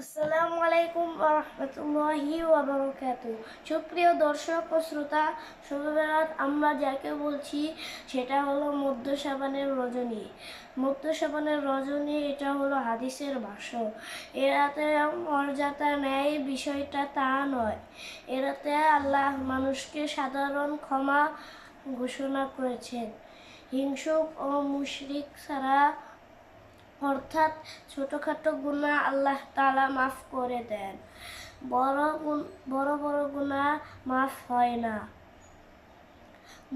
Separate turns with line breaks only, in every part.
আসসালামু আলাইকুম রহমতুল্লাহি ওবরকাত সুপ্রিয় দর্শক ও শ্রোতা, সবেরাত আমরা যাকে বলছি, সেটা হলো মধ্য সাবানের রজনী। মধ্য সাবানের রজনী, এটা হলো হাদিসের ভাষ্য। এরাতে মর্যাদা নেয়, বিষয়টা তা নয়। এরাতে আল্লাহ মানুষকে সাধারণ ক্ষমা ঘোষণা করেছেন। হিংসুক ও মুশরিক ছাড়া অর্থাৎ ছোটোখাটো গুণা আল্লাহ তালা মাফ করে দেন। বড় বড় বড় গুণা মাফ হয় না।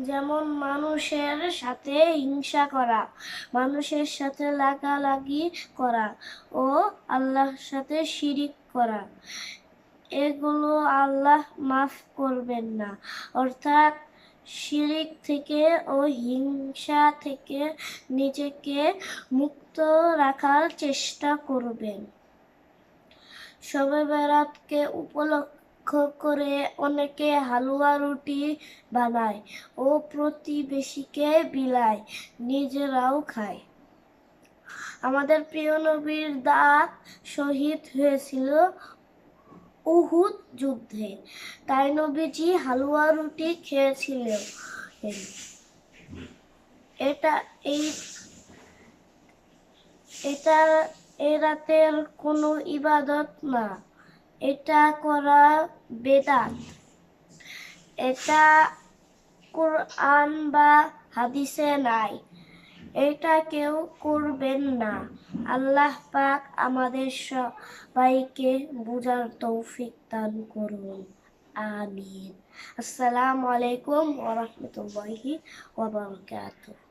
যেমন মানুষের সাথে হিংসা করা, মানুষের সাথে লাগালাগি করা ও আল্লাহর সাথে শিরিক করা, এগুলো আল্লাহ মাফ করবেন না। অর্থাৎ শিরিক থেকে ও হিংসা থেকে নিজেকে মুক্ত রাখার চেষ্টা করবেন। শবে বেরাতকে উপলক্ষ করে অনেকে হালুয়া রুটি বানায় ও প্রতিবেশীকে বিলায়, নিজেরাও খায়। আমাদের প্রিয় নবীর দাঁত শহীদ হয়েছিল উহুদ যুদ্ধে, তাই নবীজি হালুয়া রুটি খেয়েছিলেন। এটা এই এটা এ রাতের কোনো ইবাদত না। এটা করা বেদাত। এটা কোরআন বা হাদিসে নাই। এটা কেউ করবেন না। আল্লাহ পাক আমাদের সবাইকে বুঝার তৌফিক দান করুন। আমিন। আসসালামু আলাইকুম ওয়া রাহমাতুল্লাহি ওয়া বারাকাতুহু।